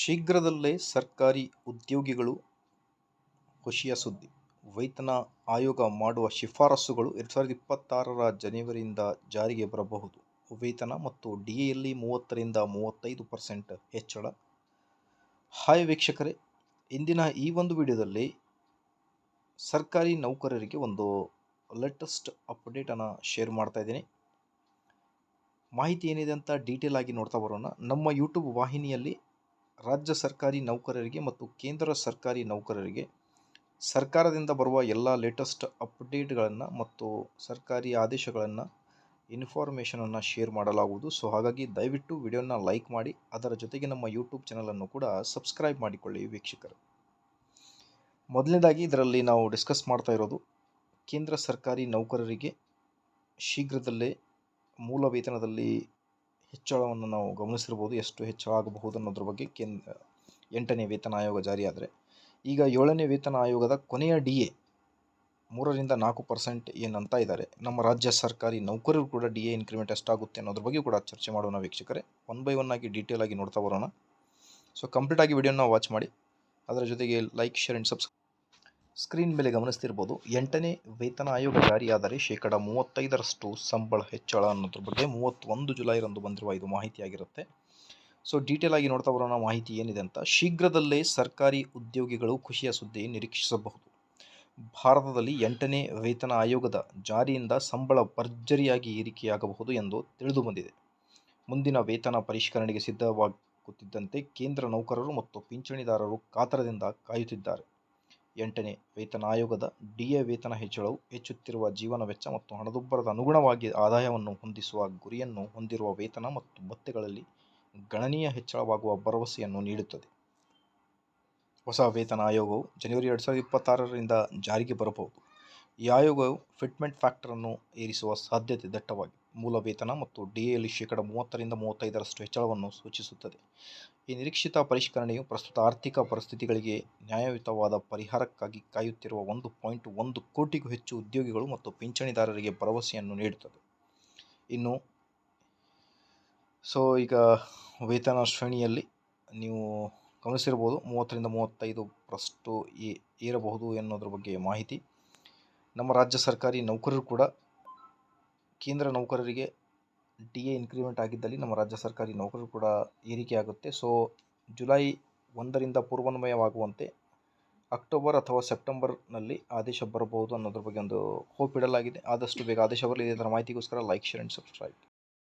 ಶೀಘ್ರದಲ್ಲೇ ಸರ್ಕಾರಿ ಉದ್ಯೋಗಿಗಳು ಖುಷಿಯ ಸುದ್ದಿ. ವೇತನ ಆಯೋಗ ಮಾಡುವ ಶಿಫಾರಸುಗಳು ಎರಡು ಸಾವಿರದ ಇಪ್ಪತ್ತಾರರ ಜನವರಿಯಿಂದ ಜಾರಿಗೆ ಬರಬಹುದು. ವೇತನ ಮತ್ತು ಡಿಎಯಲ್ಲಿ ಮೂವತ್ತರಿಂದ ಮೂವತ್ತೈದು ಪರ್ಸೆಂಟ್ ಹೆಚ್ಚಳ. ಹಾಯ್ ವೀಕ್ಷಕರೇ, ಇಂದಿನ ಈ ಒಂದು ವಿಡಿಯೋದಲ್ಲಿ ಸರ್ಕಾರಿ ನೌಕರರಿಗೆ ಒಂದು ಲೇಟೆಸ್ಟ್ ಅಪ್ಡೇಟನ್ನು ಶೇರ್ ಮಾಡ್ತಾ ಇದ್ದೀನಿ. ಮಾಹಿತಿ ಏನಿದೆ ಅಂತ ಡೀಟೇಲ್ ಆಗಿ ನೋಡ್ತಾ ಬರೋಣ. ನಮ್ಮ ಯೂಟ್ಯೂಬ್ ವಾಹಿನಿಯಲ್ಲಿ ರಾಜ್ಯ ಸರ್ಕಾರಿ ನೌಕರರಿಗೆ ಮತ್ತು ಕೇಂದ್ರ ಸರ್ಕಾರಿ ನೌಕರರಿಗೆ ಸರ್ಕಾರದಿಂದ ಬರುವ ಎಲ್ಲ ಲೇಟೆಸ್ಟ್ ಅಪ್ಡೇಟ್ಗಳನ್ನು ಮತ್ತು ಸರ್ಕಾರಿ ಆದೇಶಗಳನ್ನು ಇನ್ಫಾರ್ಮೇಷನನ್ನು ಶೇರ್ ಮಾಡಲಾಗುವುದು. ಸೊ ಹಾಗಾಗಿ ದಯವಿಟ್ಟು ವಿಡಿಯೋನ ಲೈಕ್ ಮಾಡಿ, ಅದರ ಜೊತೆಗೆ ನಮ್ಮ ಯೂಟ್ಯೂಬ್ ಚಾನಲನ್ನು ಕೂಡ ಸಬ್ಸ್ಕ್ರೈಬ್ ಮಾಡಿಕೊಳ್ಳಿ ವೀಕ್ಷಕರು. ಮೊದಲನೇದಾಗಿ ಇದರಲ್ಲಿ ನಾವು ಡಿಸ್ಕಸ್ ಮಾಡ್ತಾ ಇರೋದು, ಕೇಂದ್ರ ಸರ್ಕಾರಿ ನೌಕರರಿಗೆ ಶೀಘ್ರದಲ್ಲೇ ಮೂಲ ವೇತನದಲ್ಲಿ ಹೆಚ್ಚಳವನ್ನು ನಾವು ಗಮನಿಸಿರ್ಬೋದು, ಎಷ್ಟು ಹೆಚ್ಚಳ ಆಗಬಹುದು ಅನ್ನೋದ್ರ ಬಗ್ಗೆ ಕೇಂದ್ ಎಂಟನೇ ವೇತನ ಆಯೋಗ ಜಾರಿಯಾದರೆ. ಈಗ ಏಳನೇ ವೇತನ ಆಯೋಗದ ಕೊನೆಯ ಡಿ ಎ ಮೂರರಿಂದ ನಾಲ್ಕು ಪರ್ಸೆಂಟ್ ಏನಂತ ಇದ್ದಾರೆ ನಮ್ಮ ರಾಜ್ಯ ಸರ್ಕಾರಿ ನೌಕರರು ಕೂಡ ಡಿ ಎ ಇನ್ಕ್ರಿಮೆಂಟ್ ಎಷ್ಟಾಗುತ್ತೆ ಅನ್ನೋದ್ರ ಬಗ್ಗೆ ಕೂಡ ಚರ್ಚೆ ಮಾಡೋಣ ವೀಕ್ಷಕರೇ. ಒನ್ ಬೈ ಒನ್ ಆಗಿ ಡೀಟೇಲ್ ಆಗಿ ನೋಡ್ತಾ ಬರೋಣ. ಸೊ, ಕಂಪ್ಲೀಟ್ ಆಗಿ ವಿಡಿಯೋನ ವಾಚ್ ಮಾಡಿ. ಅದರ ಜೊತೆಗೆ like, share and subscribe screen ಮೇಲೆ ಗಮನಿಸ್ತಿರ್ಬೋದು, ಎಂಟನೇ ವೇತನ ಆಯೋಗ ಜಾರಿಯಾದರೆ ಶೇಕಡ ಮೂವತ್ತೈದರಷ್ಟು ಸಂಬಳ ಹೆಚ್ಚಳ ಅನ್ನೋದ್ರ ಬಗ್ಗೆ ಮೂವತ್ತೊಂದು ಜುಲೈರಂದು ಬಂದಿರುವ ಇದು ಮಾಹಿತಿಯಾಗಿರುತ್ತೆ. ಸೊ ಡೀಟೇಲ್ ಆಗಿ ನೋಡ್ತಾ ಬರೋಣ ಮಾಹಿತಿ ಏನಿದೆ ಅಂತ. ಶೀಘ್ರದಲ್ಲೇ ಸರ್ಕಾರಿ ಉದ್ಯೋಗಿಗಳು ಖುಷಿಯ ಸುದ್ದಿ ನಿರೀಕ್ಷಿಸಬಹುದು. ಭಾರತದಲ್ಲಿ ಎಂಟನೇ ವೇತನ ಆಯೋಗದ ಜಾರಿಯಿಂದ ಸಂಬಳ ಭರ್ಜರಿಯಾಗಿ ಏರಿಕೆಯಾಗಬಹುದು ಎಂದು ತಿಳಿದು ಬಂದಿದೆ. ಮುಂದಿನ ವೇತನ ಪರಿಷ್ಕರಣೆಗೆ ಸಿದ್ಧವಾಗುತ್ತಿದ್ದಂತೆ ಕೇಂದ್ರ ನೌಕರರು ಮತ್ತು ಪಿಂಚಣಿದಾರರು ಕಾತರದಿಂದ ಕಾಯುತ್ತಿದ್ದಾರೆ. ಎಂಟನೇ ವೇತನ ಆಯೋಗದ ಡಿಎ ವೇತನ ಹೆಚ್ಚಳವು ಹೆಚ್ಚುತ್ತಿರುವ ಜೀವನ ವೆಚ್ಚ ಮತ್ತು ಹಣದುಬ್ಬರದ ಅನುಗುಣವಾಗಿ ಆದಾಯವನ್ನು ಹೊಂದಿಸುವ ಗುರಿಯನ್ನು ಹೊಂದಿರುವ ವೇತನ ಮತ್ತು ಭತ್ಯೆಗಳಲ್ಲಿ ಗಣನೀಯ ಹೆಚ್ಚಳವಾಗುವ ಭರವಸೆಯನ್ನು ನೀಡುತ್ತದೆ. ಹೊಸ ವೇತನ ಆಯೋಗವು ಜನವರಿ ಎರಡು ಸಾವಿರದ ಇಪ್ಪತ್ತಾರರಿಂದ ಜಾರಿಗೆ ಬರಬಹುದು. ಈ ಆಯೋಗವು ಫಿಟ್ಮೆಂಟ್ ಫ್ಯಾಕ್ಟರನ್ನು ಏರಿಸುವ ಸಾಧ್ಯತೆ ದಟ್ಟವಾಗಿದೆ ಮೂಲ ವೇತನ ಮತ್ತು ಡಿಎಯಲ್ಲಿ ಶೇಕಡ ಮೂವತ್ತರಿಂದ ಮೂವತ್ತೈದರಷ್ಟು ಹೆಚ್ಚಳವನ್ನು ಸೂಚಿಸುತ್ತದೆ. ಈ ನಿರೀಕ್ಷಿತ ಪರಿಷ್ಕರಣೆಯು ಪ್ರಸ್ತುತ ಆರ್ಥಿಕ ಪರಿಸ್ಥಿತಿಗಳಿಗೆ ನ್ಯಾಯಯುತವಾದ ಪರಿಹಾರಕ್ಕಾಗಿ ಕಾಯುತ್ತಿರುವ ಒಂದು ಪಾಯಿಂಟ್ ಒಂದು ಕೋಟಿಗೂ ಹೆಚ್ಚು ಉದ್ಯೋಗಿಗಳು ಮತ್ತು ಪಿಂಚಣಿದಾರರಿಗೆ ಭರವಸೆಯನ್ನು ನೀಡುತ್ತದೆ. ಇನ್ನು, ಸೊ, ಈಗ ವೇತನ ಶ್ರೇಣಿಯಲ್ಲಿ ನೀವು ಗಮನಿಸಿರ್ಬೋದು ಮೂವತ್ತರಿಂದ ಮೂವತ್ತೈದು ಪ್ರಸ್ಟು ಏರಬಹುದು ಎನ್ನೋದ್ರ ಬಗ್ಗೆ ಮಾಹಿತಿ. ನಮ್ಮ ರಾಜ್ಯ ಸರ್ಕಾರಿ ನೌಕರರು ಕೂಡ ಕೇಂದ್ರ ನೌಕರರಿಗೆ ಡಿ ಎ ಇನ್ಕ್ರಿಮೆಂಟ್ ಆಗಿದ್ದಲ್ಲಿ ನಮ್ಮ ರಾಜ್ಯ ಸರ್ಕಾರಿ ನೌಕರರು ಕೂಡ ಏರಿಕೆ ಆಗುತ್ತೆ ಸೊ ಜುಲೈ ಒಂದರಿಂದ ಪೂರ್ವಾನ್ವಯವಾಗುವಂತೆ ಅಕ್ಟೋಬರ್ ಅಥವಾ ಸೆಪ್ಟೆಂಬರ್ನಲ್ಲಿ ಆದೇಶ ಬರಬಹುದು ಅನ್ನೋದ್ರ ಬಗ್ಗೆ ಒಂದು ಹೋಪ್ ಇಡಲಾಗಿದೆ. ಆದಷ್ಟು ಬೇಗ ಆದೇಶ ಬರಲಿ. ಅದರ ಮಾಹಿತಿಗೋಸ್ಕರ ಲೈಕ್ ಶೇರ್ ಆ್ಯಂಡ್ ಸಬ್ಸ್ಕ್ರೈಬ್